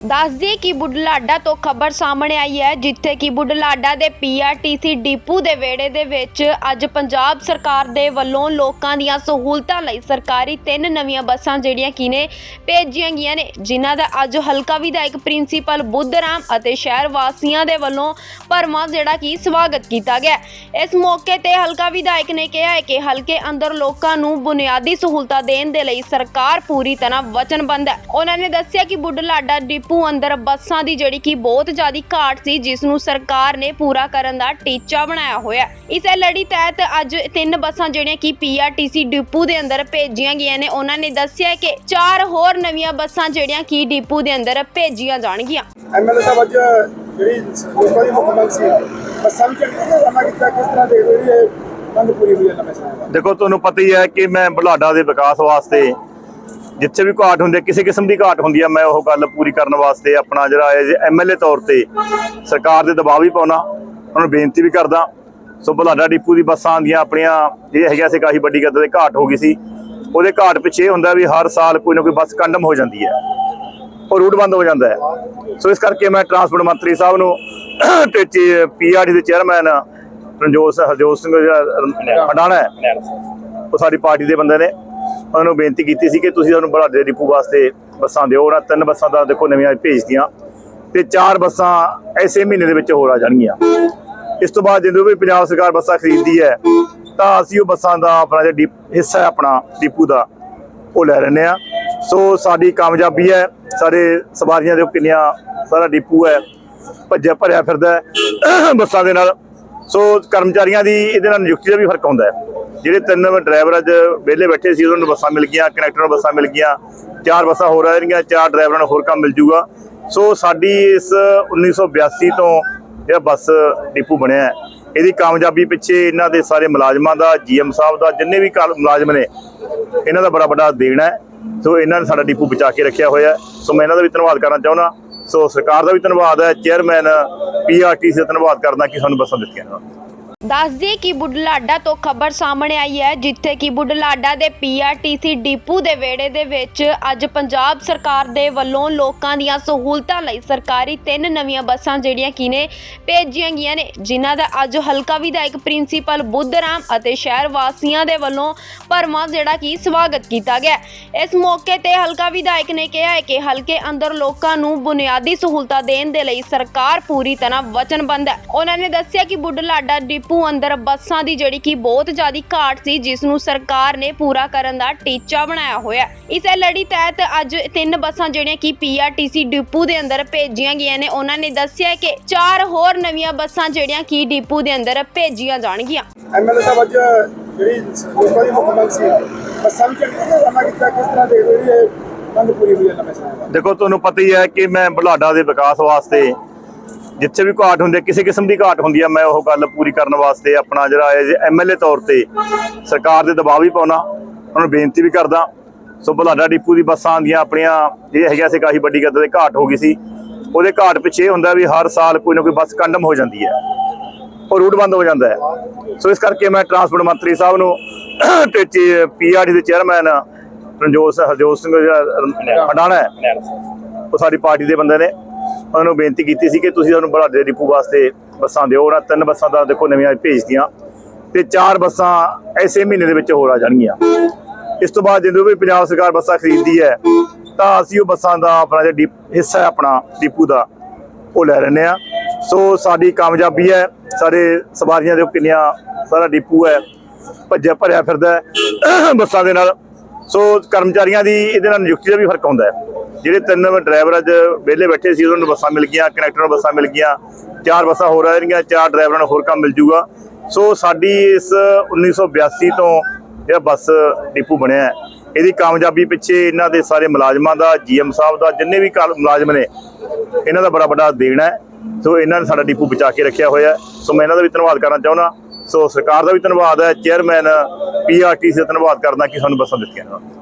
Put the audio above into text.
ਦੱਸ ਦਈਏ ਕਿ ਬੁਢਲਾਡਾ ਤੋਂ ਖਬਰ ਸਾਹਮਣੇ ਆਈ ਹੈ, ਜਿੱਥੇ ਕਿ ਬੁਢਲਾਡਾ ਦੇ ਪੀਆਰਟੀਸੀ ਡਿਪੂ ਦੇ ਵਿਹੜੇ ਦੇ ਵਿੱਚ ਅੱਜ ਪੰਜਾਬ ਸਰਕਾਰ ਦੇ ਵੱਲੋਂ ਲੋਕਾਂ ਦੀਆਂ ਸਹੂਲਤਾਂ ਲਈ ਸਰਕਾਰੀ ਤਿੰਨ ਨਵੀਆਂ ਬੱਸਾਂ ਜਿਹੜੀਆਂ ਕਿ ਨੇ ਭੇਜੀਆਂ ਗਈਆਂ ਨੇ, ਜਿਨ੍ਹਾਂ ਦਾ ਅੱਜ ਹਲਕਾ ਵਿਧਾਇਕ ਪ੍ਰਿੰਸੀਪਲ ਬੁੱਧਰਾਮ ਅਤੇ ਸ਼ਹਿਰ ਵਾਸੀਆਂ ਦੇ ਵੱਲੋਂ ਭਰਵਾਂ ਜਿਹੜਾ ਕਿ ਸਵਾਗਤ ਕੀਤਾ ਗਿਆ ਇਸ ਮੌਕੇ ਤੇ ਹਲਕਾ ਵਿਧਾਇਕ ਨੇ ਕਿਹਾ ਹੈ ਕਿ ਹਲਕੇ ਅੰਦਰ ਲੋਕਾਂ ਨੂੰ ਬੁਨਿਆਦੀ ਸਹੂਲਤਾਂ ਦੇਣ ਦੇ ਲਈ ਸਰਕਾਰ ਪੂਰੀ ਤਰ੍ਹਾਂ ਵਚਨਬੱਧ ਹੈ। ਉਹਨਾਂ ਨੇ ਦੱਸਿਆ ਕਿ ਬੁਢਲਾਡਾ ਡਿਪੂ ਅੰਦਰ ਬੱਸਾਂ ਦੀ ਜਿਹੜੀ ਕਿ ਬਹੁਤ ਜ਼ਿਆਦਾ ਘਾਟ ਸੀ ਜਿਸ ਨੂੰ ਸਰਕਾਰ ਨੇ ਪੂਰਾ ਕਰਨ ਦਾ ਟੀਚਾ ਬਣਾਇਆ ਹੋਇਆ ਇਸੇ ਲੜੀ ਤਹਿਤ ਅੱਜ ਤਿੰਨ ਬੱਸਾਂ ਜਿਹੜੀਆਂ ਕਿ ਪੀਆਰਟੀਸੀ ਡਿਪੂ ਦੇ ਅੰਦਰ ਭੇਜੀਆਂ ਗਈਆਂ ਨੇ। ਉਹਨਾਂ ਨੇ ਦੱਸਿਆ ਕਿ ਚਾਰ ਹੋਰ ਨਵੀਆਂ ਬੱਸਾਂ ਜਿਹੜੀਆਂ ਕਿ ਡਿਪੂ ਦੇ ਅੰਦਰ ਭੇਜੀਆਂ ਜਾਣਗੀਆਂ। ਐਮਐਲਏ ਸਾਹਿਬ ਅੱਜ ਜਿਹੜੀ ਲੋਕਾਂ ਦੀ ਮੁੱਖ ਮੰਗ ਸੀ ਬੱਸਾਂ ਵੀ ਚੰਗੀ ਤਰ੍ਹਾਂ ਕੀਤਾ ਕਿਸ ਤਰ੍ਹਾਂ ਦੇ ਰਹੀ ਹੈ ਮੰਗ ਪੂਰੀ ਹੋਈ ਹੈ ਦਾ ਦੇਖੋ ਤੁਹਾਨੂੰ ਪਤਾ ਹੀ ਹੈ ਕਿ ਮੈਂ ਬੁਢਲਾਡਾ ਦੇ ਵਿਕਾਸ ਵਾਸਤੇ ਜਿੱਥੇ ਵੀ ਘਾਟ ਹੁੰਦੀ ਹੈ ਕਿਸੇ ਕਿਸਮ ਦੀ ਘਾਟ ਹੁੰਦੀ ਹੈ ਮੈਂ ਉਹ ਗੱਲ ਪੂਰੀ ਕਰਨ ਵਾਸਤੇ ਆਪਣਾ ਜਿਹੜਾ ਐਮਐਲਏ ਤੌਰ ਤੇ ਸਰਕਾਰ ਦੇ ਦਬਾਅ ਵੀ ਪਾਉਣਾ ਉਹਨਾਂ ਨੂੰ ਬੇਨਤੀ ਵੀ ਕਰਦਾ। ਸੋ ਬੁਢਲਾਡਾ ਡਿਪੂ ਦੀ ਬੱਸਾਂ ਆਉਂਦੀਆਂ ਆਪਣੀਆਂ ਇਹ ਹੈਗਾ ਸੀ ਕਾਫੀ ਵੱਡੀ ਗੱਦ ਦੇ ਘਾਟ ਹੋ ਗਈ ਸੀ। ਉਹਦੇ ਘਾਟ ਪਿੱਛੇ ਹੁੰਦਾ ਵੀ ਹਰ ਸਾਲ ਕੋਈ ਨਾ ਕੋਈ ਬੱਸ ਕੰਡਮ ਹੋ ਜਾਂਦੀ ਹੈ। ਉਹ ਰੂਟ ਬੰਦ ਹੋ ਜਾਂਦਾ ਹੈ। ਸੋ ਇਸ ਕਰਕੇ ਮੈਂ ਟਰਾਂਸਪੋਰਟ ਮੰਤਰੀ ਸਾਹਿਬ ਨੂੰ ਤੇ ਪੀਆਰਡੀ ਦੇ ਚੇਅਰਮੈਨ ਰਣਜੋਤ ਸਿੰਘ ਹਰਜੋਤ ਸਿੰਘ ਜਿਹੜਾ ਹੰਡਾਣਾ ਹੈ। ਉਹ ਸਾਡੀ ਪਾਰਟੀ ਦੇ ਬੰਦੇ ਨੇ। ਉਹਨਾਂ ਨੂੰ ਬੇਨਤੀ ਕੀਤੀ ਸੀ ਕਿ ਤੁਸੀਂ ਸਾਨੂੰ ਬੜਾਡੇ ਡਿਪੂ ਵਾਸਤੇ ਬੱਸਾਂ ਦਿਓ। ਉਹਨਾਂ ਤਿੰਨ ਬੱਸਾਂ ਦਾ ਦੇਖੋ ਨਵੀਆਂ ਭੇਜਤੀਆਂ ਤੇ ਚਾਰ ਬੱਸਾਂ ਐਸੇ ਮਹੀਨੇ ਦੇ ਵਿੱਚ ਹੋਰ ਆ ਜਾਣਗੀਆਂ। ਇਸ ਤੋਂ ਬਾਅਦ ਜਦੋਂ ਵੀ ਪੰਜਾਬ ਸਰਕਾਰ ਬੱਸਾਂ ਖਰੀਦਦੀ ਹੈ, ਤਾਂ ਅਸੀਂ ਉਹ ਬੱਸਾਂ ਦਾ ਆਪਣਾ ਜਿਹੜਾ ਡਿਪ- ਹਿੱਸਾ ਹੈ ਆਪਣਾ ਡਿਪੂ ਦਾ, ਉਹ ਲੈ ਲੈਂਦੇ ਆ ਸੋ ਸਾਡੀ ਕਾਮਯਾਬੀ ਹੈ, ਸਾਡੇ ਸਵਾਰੀਆਂ ਦੇ ਕਿੰਨੀਆਂ ਸਾਰਾ ਡਿਪੂ ਹੈ, ਭੱਜਿਆ ਭਰਿਆ ਫਿਰਦਾ ਬੱਸਾਂ ਦੇ ਨਾਲ। ਸੋ ਕਰਮਚਾਰੀਆਂ ਦੀ ਇਹਦੇ ਨਾਲ ਨਿਯੁਕਤੀ ਦਾ ਵੀ ਫ਼ਰਕ ਹੁੰਦਾ ਹੈ। ਜਿਹੜੇ ਤਿੰਨ ਡਰਾਈਵਰ ਅੱਜ ਵਿਹਲੇ ਬੈਠੇ ਸੀ, ਉਹਨਾਂ ਨੂੰ ਬੱਸਾਂ ਮਿਲ ਗਈਆਂ ਕਨੈਕਟਰ ਨੂੰ ਬੱਸਾਂ ਮਿਲ ਗਈਆਂ, ਚਾਰ ਬੱਸਾਂ ਹੋਰ ਆ ਜਾਣਗੀਆਂ, ਚਾਰ ਡਰਾਈਵਰਾਂ ਨੂੰ ਹੋਰ ਕੰਮ ਮਿਲ ਜੂਗਾ ਸੋ ਸਾਡੀ ਇਸ 1982 ਤੋਂ ਜਿਹੜਾ ਬੱਸ ਡਿਪੂ ਬਣਿਆ ਹੈ। ਇਹਦੀ ਕਾਮਯਾਬੀ ਪਿੱਛੇ ਇਹਨਾਂ ਦੇ ਸਾਰੇ ਮੁਲਾਜ਼ਮਾਂ ਦਾ, ਜੀਐਮ ਸਾਹਿਬ ਦਾ, ਜਿੰਨੇ ਵੀ ਕਾਲ- ਮੁਲਾਜ਼ਮ ਨੇ, ਇਹਨਾਂ ਦਾ ਬੜਾ ਵੱਡਾ ਦੇਣ ਹੈ। ਸੋ ਇਹਨਾਂ ਨੇ ਸਾਡਾ ਡਿਪੂ ਬਚਾ ਕੇ ਰੱਖਿਆ ਹੋਇਆ ਸੋ ਮੈਂ ਇਹਨਾਂ ਦਾ ਵੀ ਧੰਨਵਾਦ ਕਰਨਾ ਚਾਹੁੰਦਾ। ਸੋ ਸਰਕਾਰ ਦਾ ਵੀ ਧੰਨਵਾਦ ਹੈ। ਚੇਅਰਮੈਨ ਪੀਆਰਟੀਸੀ ਦਾ ਧੰਨਵਾਦ ਕਰਦਾ ਕਿ ਸਾਨੂੰ ਬੱਸਾਂ ਦਿੱਤੀਆਂ ਨੇ। ਦੱਸ ਦਈਏ ਕਿ ਬੁਢਲਾਡਾ ਤੋਂ ਖਬਰ ਸਾਹਮਣੇ ਆਈ ਹੈ, ਜਿੱਥੇ ਕਿ ਬੁਢਲਾਡਾ ਦੇ ਪੀਆਰਟੀਸੀ ਡਿਪੂ ਦੇ ਵਿਹੜੇ ਦੇ ਵਿੱਚ ਅੱਜ ਪੰਜਾਬ ਸਰਕਾਰ ਦੇ ਵੱਲੋਂ ਲੋਕਾਂ ਦੀਆਂ ਸਹੂਲਤਾਂ ਲਈ ਸਰਕਾਰੀ ਤਿੰਨ ਨਵੀਆਂ ਬੱਸਾਂ ਜਿਹੜੀਆਂ ਕਿ ਨੇ ਭੇਜੀਆਂ ਗਈਆਂ ਨੇ, ਜਿਨ੍ਹਾਂ ਦਾ ਅੱਜ ਹਲਕਾ ਵਿਧਾਇਕ ਪ੍ਰਿੰਸੀਪਲ ਬੁੱਧਰਾਮ ਅਤੇ ਸ਼ਹਿਰ ਵਾਸੀਆਂ ਦੇ ਵੱਲੋਂ ਭਰਵਾਂ ਜਿਹੜਾ ਕਿ ਸਵਾਗਤ ਕੀਤਾ ਗਿਆ ਇਸ ਮੌਕੇ ਤੇ ਹਲਕਾ ਵਿਧਾਇਕ ਨੇ ਕਿਹਾ ਹੈ ਕਿ ਹਲਕੇ ਅੰਦਰ ਲੋਕਾਂ ਨੂੰ ਬੁਨਿਆਦੀ ਸਹੂਲਤਾਂ ਦੇਣ ਦੇ ਲਈ ਸਰਕਾਰ ਪੂਰੀ ਤਰ੍ਹਾਂ ਵਚਨਬੱਧ ਹੈ। ਉਹਨਾਂ ਨੇ ਦੱਸਿਆ ਕਿ ਬੁਢਲਾਡਾ ਡਿਪੂ ਅੰਦਰ ਬੱਸਾਂ ਦੀ ਜਿਹੜੀ ਕਿ ਬਹੁਤ ਜ਼ਿਆਦਾ ਘਾਟ ਸੀ ਜਿਸ ਨੂੰ ਸਰਕਾਰ ਨੇ ਪੂਰਾ ਕਰਨ ਦਾ ਟੀਚਾ ਬਣਾਇਆ ਹੋਇਆ ਹੈ। ਇਸੇ ਲੜੀ ਤਹਿਤ ਅੱਜ ਤਿੰਨ ਬੱਸਾਂ ਜਿਹੜੀਆਂ ਕਿ ਪੀਆਰਟੀਸੀ ਡਿਪੂ ਦੇ ਅੰਦਰ ਭੇਜੀਆਂ ਗਈਆਂ ਨੇ। ਉਹਨਾਂ ਨੇ ਦੱਸਿਆ ਕਿ ਚਾਰ ਹੋਰ ਨਵੀਆਂ ਬੱਸਾਂ ਜਿਹੜੀਆਂ ਕਿ ਡਿਪੂ ਦੇ ਅੰਦਰ ਭੇਜੀਆਂ ਜਾਣਗੀਆਂ। ਐਮਐਲਏ ਸਾਹਿਬ ਅੱਜ ਜਿਹੜੀ ਲੋਕਾਂ ਦੀ ਮੁੱਖ ਮੰਗ ਸੀ ਬੱਸਾਂ ਵੀ ਚੰਗੀ ਤਰ੍ਹਾਂ ਕੀਤਾ ਕਿਸ ਤਰ੍ਹਾਂ ਦੇ ਰਹੀ ਹੈ ਮੰਗ ਪੂਰੀ ਹੋਈ ਹੈ ਨਵੇਂ ਸਾਲ ਦਾ ਦੇਖੋ ਤੁਹਾਨੂੰ ਪਤਾ ਹੀ ਹੈ ਕਿ ਮੈਂ ਬੁਢਲਾਡਾ ਦੇ ਵਿਕਾਸ ਵਾਸਤੇ ਜਿੱਥੇ ਵੀ ਘਾਟ ਹੁੰਦੀ ਹੈ ਕਿਸੇ ਕਿਸਮ ਦੀ ਘਾਟ ਹੁੰਦੀ ਹੈ ਮੈਂ ਉਹ ਗੱਲ ਪੂਰੀ ਕਰਨ ਵਾਸਤੇ ਆਪਣਾ ਜਿਹੜਾ ਐਮਐਲਏ ਤੌਰ ਤੇ ਸਰਕਾਰ ਦੇ ਦਬਾਅ ਵੀ ਪਾਉਣਾ ਉਹਨਾਂ ਨੂੰ ਬੇਨਤੀ ਵੀ ਕਰਦਾ। ਸੋ ਬੁਢਲਾਡਾ ਡਿਪੂ ਦੀ ਬੱਸਾਂ ਆਉਂਦੀਆਂ ਆਪਣੀਆਂ ਇਹ ਹੈਗਾ ਸੀ ਕਾਫੀ ਵੱਡੀ ਗੱਦ ਦੇ ਘਾਟ ਹੋ ਗਈ ਸੀ। ਉਹਦੇ ਘਾਟ ਪਿੱਛੇ ਹੁੰਦਾ ਵੀ ਹਰ ਸਾਲ ਕੋਈ ਨਾ ਕੋਈ ਬੱਸ ਕੰਡਮ ਹੋ ਜਾਂਦੀ ਹੈ। ਉਹ ਰੂਟ ਬੰਦ ਹੋ ਜਾਂਦਾ ਹੈ। ਸੋ ਇਸ ਕਰਕੇ ਮੈਂ ਟਰਾਂਸਪੋਰਟ ਮੰਤਰੀ ਸਾਹਿਬ ਨੂੰ ਤੇ ਪੀਆਰਡੀ ਦੇ ਚੇਅਰਮੈਨ ਰਣਜੋਤ ਸਿੰਘ ਹਰਜੋਤ ਸਿੰਘ ਜਿਹੜਾ ਹੰਡਾਣਾ ਹੈ। ਉਹ ਸਾਡੀ ਪਾਰਟੀ ਦੇ ਬੰਦੇ ਨੇ। ਉਹਨਾਂ ਨੂੰ ਬੇਨਤੀ ਕੀਤੀ ਸੀ ਕਿ ਤੁਸੀਂ ਸਾਨੂੰ ਬੜਾਡੇ ਡਿਪੂ ਵਾਸਤੇ ਬੱਸਾਂ ਦਿਓ। ਉਹਨਾਂ ਤਿੰਨ ਬੱਸਾਂ ਦਾ ਦੇਖੋ ਨਵੀਆਂ ਭੇਜਤੀਆਂ ਤੇ ਚਾਰ ਬੱਸਾਂ ਐਸੇ ਮਹੀਨੇ ਦੇ ਵਿੱਚ ਹੋਰ ਆ ਜਾਣਗੀਆਂ। ਇਸ ਤੋਂ ਬਾਅਦ ਜਦੋਂ ਵੀ ਪੰਜਾਬ ਸਰਕਾਰ ਬੱਸਾਂ ਖਰੀਦਦੀ ਹੈ, ਤਾਂ ਅਸੀਂ ਉਹ ਬੱਸਾਂ ਦਾ ਆਪਣਾ ਜਿਹੜਾ ਡਿਪ- ਹਿੱਸਾ ਹੈ ਆਪਣਾ ਡਿਪੂ ਦਾ, ਉਹ ਲੈ ਲੈਂਦੇ ਆ ਸੋ ਸਾਡੀ ਕਾਮਯਾਬੀ ਹੈ, ਸਾਡੇ ਸਵਾਰੀਆਂ ਦੇ ਕਿੰਨੀਆਂ ਸਾਰਾ ਡਿਪੂ ਹੈ, ਭੱਜਿਆ ਭਰਿਆ ਫਿਰਦਾ ਬੱਸਾਂ ਦੇ ਨਾਲ। ਸੋ ਕਰਮਚਾਰੀਆਂ ਦੀ ਇਹਦੇ ਨਾਲ ਨਿਯੁਕਤੀ ਦਾ ਵੀ ਫ਼ਰਕ ਹੁੰਦਾ ਹੈ। ਜਿਹੜੇ ਤਿੰਨ ਡਰਾਈਵਰ ਅੱਜ ਵਿਹਲੇ ਬੈਠੇ ਸੀ, ਉਹਨਾਂ ਨੂੰ ਬੱਸਾਂ ਮਿਲ ਗਈਆਂ ਕਨੈਕਟਰ ਨੂੰ ਬੱਸਾਂ ਮਿਲ ਗਈਆਂ। ਚਾਰ ਬੱਸਾਂ ਹੋਰ ਆ ਜਾਣਗੀਆਂ, ਚਾਰ ਡਰਾਈਵਰਾਂ ਨੂੰ ਹੋਰ ਕੰਮ ਮਿਲ ਜੂਗਾ। ਸੋ ਸਾਡੀ ਇਸ 1982 ਤੋਂ ਜਿਹੜਾ ਬੱਸ ਡਿਪੂ ਬਣਿਆ ਹੈ। ਇਹਦੀ ਕਾਮਯਾਬੀ ਪਿੱਛੇ ਇਹਨਾਂ ਦੇ ਸਾਰੇ ਮੁਲਾਜ਼ਮਾਂ ਦਾ, ਜੀਐਮ ਸਾਹਿਬ ਦਾ, ਜਿੰਨੇ ਵੀ ਕਾਲ- ਮੁਲਾਜ਼ਮ ਨੇ, ਇਹਨਾਂ ਦਾ ਬੜਾ ਵੱਡਾ ਦੇਣ ਹੈ। ਸੋ ਇਹਨਾਂ ਨੇ ਸਾਡਾ ਡਿਪੂ ਬਚਾ ਕੇ ਰੱਖਿਆ ਹੋਇਆ ਸੋ ਮੈਂ ਇਹਨਾਂ ਦਾ ਵੀ ਧੰਨਵਾਦ ਕਰਨਾ ਚਾਹੁੰਦਾ। ਸੋ ਸਰਕਾਰ ਦਾ ਵੀ ਧੰਨਵਾਦ ਹੈ। ਚੇਅਰਮੈਨ ਪੀਆਰਟੀਸੀ ਦਾ ਧੰਨਵਾਦ ਕਰਦਾ ਕਿ ਸਾਨੂੰ ਬੱਸਾਂ ਦਿੱਤੀਆਂ ਨੇ।